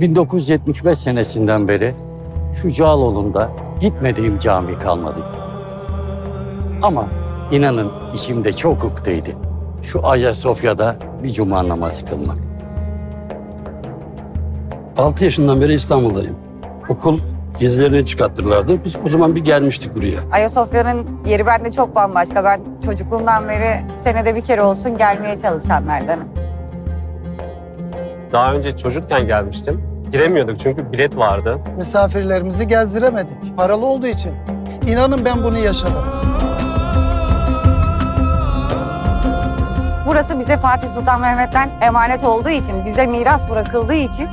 1975 senesinden beri şu Cağaloğlu'nda gitmediğim cami kalmadı. Ama inanın içimde çok ukteydi. Şu Ayasofya'da bir cuma namazı kılmak. 6 yaşından beri İstanbul'dayım. Okul gezilerine çıkarttırırlardı. Biz o zaman bir gelmiştik buraya. Ayasofya'nın yeri bende çok bambaşka. Ben çocukluğumdan beri senede bir kere olsun gelmeye çalışanlardanım. Daha önce çocukken gelmiştim. Giremiyorduk çünkü bilet vardı. misafirlerimizi gezdiremedik. Paralı olduğu için. İnanın ben bunu yaşadım. Burası bize Fatih Sultan Mehmet'ten emanet olduğu için, bize miras bırakıldığı için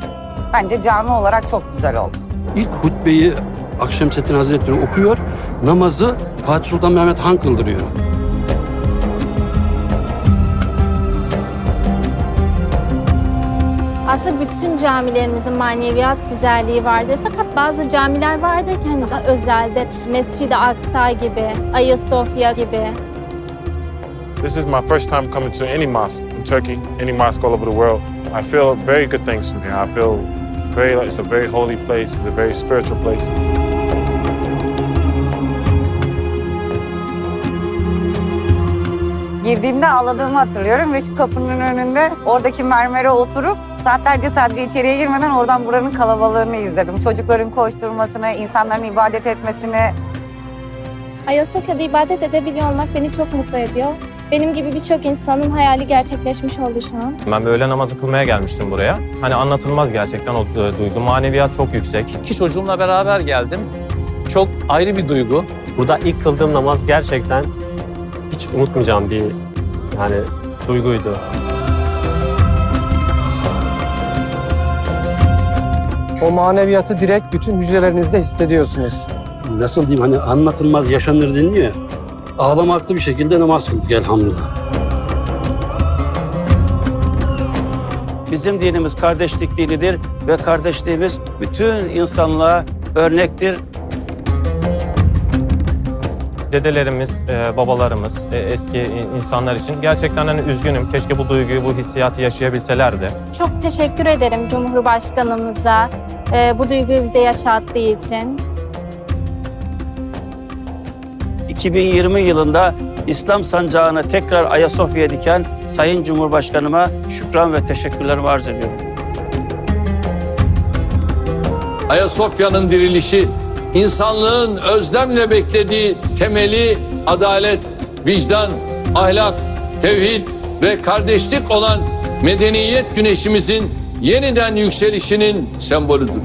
bence cami olarak çok güzel oldu. İlk hutbeyi Akşemseddin Hazretleri okuyor. Namazı Fatih Sultan Mehmet Han kıldırıyor. Aslında bütün camilerimizin maneviyat güzelliği vardır. Fakat bazı camiler vardır ki hani daha özeldir. Mescid-i Aksa gibi, Ayasofya gibi. This is my first time coming to any mosque in Turkey, any mosque all over the world. I feel very good things from here. I feel very, it's a very holy place, it's a very spiritual place. Girdiğimde ağladığımı hatırlıyorum ve şu kapının önünde oradaki mermere oturup saatlerce sadece içeriye girmeden oradan buranın kalabalığını izledim. Çocukların koşturmasını, insanların ibadet etmesini, Ayasofya'da ibadet edebiliyor olmak beni çok mutlu ediyor. Benim gibi birçok insanın hayali gerçekleşmiş oldu şu an. Ben bir öğle namazı kılmaya gelmiştim buraya. Hani anlatılmaz gerçekten o e, duygu. Maneviyat çok yüksek. İki çocuğumla beraber geldim. Çok ayrı bir duygu. Burada ilk kıldığım namaz gerçekten hiç unutmayacağım bir yani duyguydu. O maneviyatı direkt bütün hücrelerinizde hissediyorsunuz. Nasıl diyeyim hani anlatılmaz yaşanır deniliyor ya. Ağlamaklı bir şekilde namaz kıldık elhamdülillah. Bizim dinimiz kardeşlik dinidir ve kardeşliğimiz bütün insanlığa örnektir. Dedelerimiz, e, babalarımız, e, eski insanlar için gerçekten hani üzgünüm. Keşke bu duyguyu, bu hissiyatı yaşayabilselerdi. Çok teşekkür ederim Cumhurbaşkanımıza e, bu duyguyu bize yaşattığı için. 2020 yılında İslam sancağını tekrar Ayasofya'ya diken Sayın Cumhurbaşkanıma şükran ve teşekkürlerimi arz ediyorum. Ayasofya'nın dirilişi insanlığın özlemle beklediği temeli adalet, vicdan, ahlak, tevhid ve kardeşlik olan medeniyet güneşimizin yeniden yükselişinin sembolüdür.